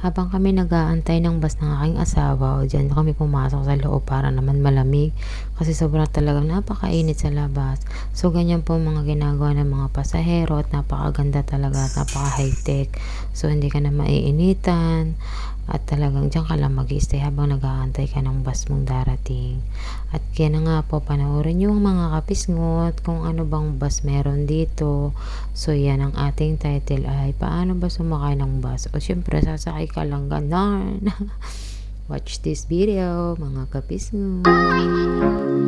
Habang kami nag-aantay ng bus ng aking asawa, o dyan kami pumasok sa loob para naman malamig kasi sobrang talagang napakainit sa labas. So ganyan po mga ginagawa ng mga pasahero at napakaganda talaga at napaka-high-tech. So hindi ka na maiinitan at talagang dyan ka lang mag-stay habang nag-aantay ka ng bus mong darating. At kaya na nga po, panoorin nyo ang mga kapisngot kung ano bang bus meron dito. So yan ang ating title ay paano ba sumakay ng bus? O syempre sasakay ka lang ganon. Watch this video mga kapisngot.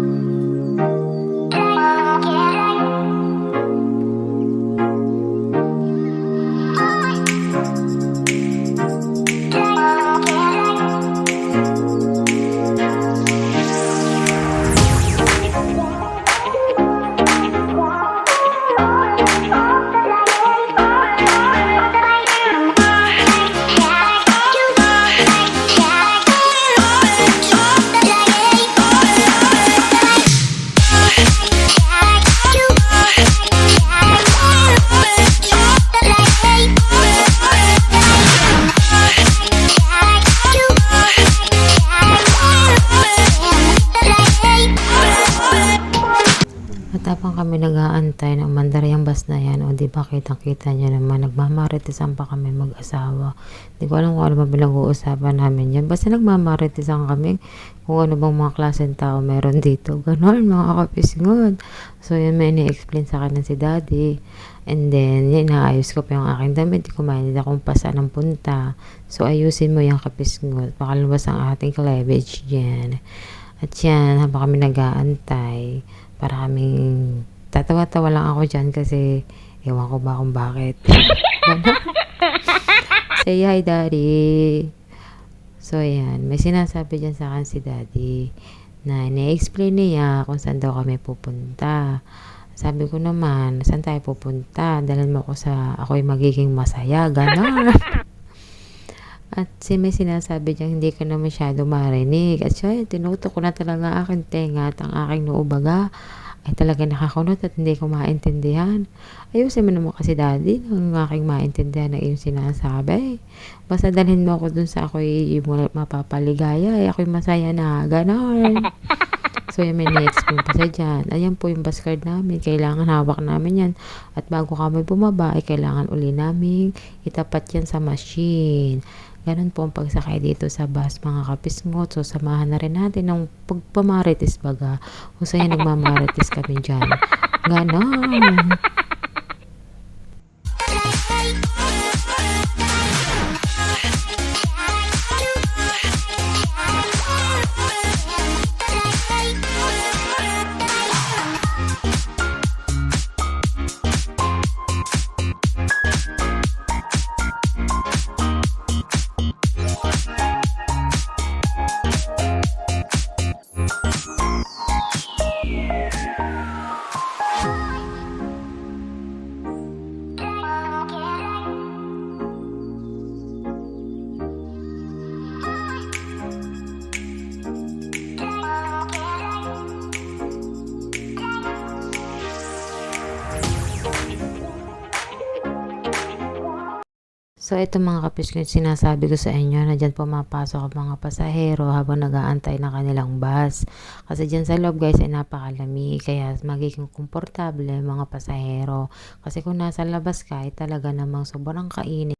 Habang kami nag-aantay na umandar yung bus na yan, o di ba kitang-kita nyo naman, nagmamaritisan pa kami mag-asawa. Di ko alam kung ano ba pinag-uusapan namin yan. Basta nagmamaritisan kami kung ano bang mga klaseng tao meron dito. Ganon, mga kapisngon. So, yun may ni-explain sa akin si daddy. And then, yun, naayos ko pa yung aking damit. Di ko mainit akong pasa ng punta. So, ayusin mo yung kapisngot. Pakalabas ang ating cleavage dyan. At yan, habang kami nag-aantay, para kaming tatawa-tawa lang ako dyan kasi ewan ko ba kung bakit. Say hi, daddy. So, yan. May sinasabi dyan sa akin si daddy na ni-explain niya kung saan daw kami pupunta. Sabi ko naman, saan tayo pupunta? Dalhan mo ako sa ako'y magiging masaya. Ganon. At si may sinasabi diyang hindi ka na masyado marinig. At siya, tinuto ko na talaga ang aking tenga at ang aking noobaga ay talaga nakakunot at hindi ko maintindihan. Ayusin mo naman kasi daddy ng aking maintindihan na iyong sinasabi. Basta dalhin mo ako dun sa ako'y mapapaligaya, ay ako'y masaya na, ganon. So, yan may ni-explain pa siya dyan. Ayan po yung bus card namin. Kailangan hawak namin yan. At bago kami bumaba, ay kailangan uli namin itapat yan sa machine. Ganon po ang pagsakay dito sa bus, mga kapisngot. So, samahan na rin natin ng pagpamarites baga. O sa yan, nagmamarites kami dyan. Ganon. So, ito mga kapisngot, sinasabi ko sa inyo na dyan pumapasok ang mga pasahero habang nag-aantay ng kanilang bus. Kasi dyan sa loob guys ay napakalamig, kaya magiging komportable mga pasahero. Kasi kung nasa labas ka ay talaga namang sobrang kainit.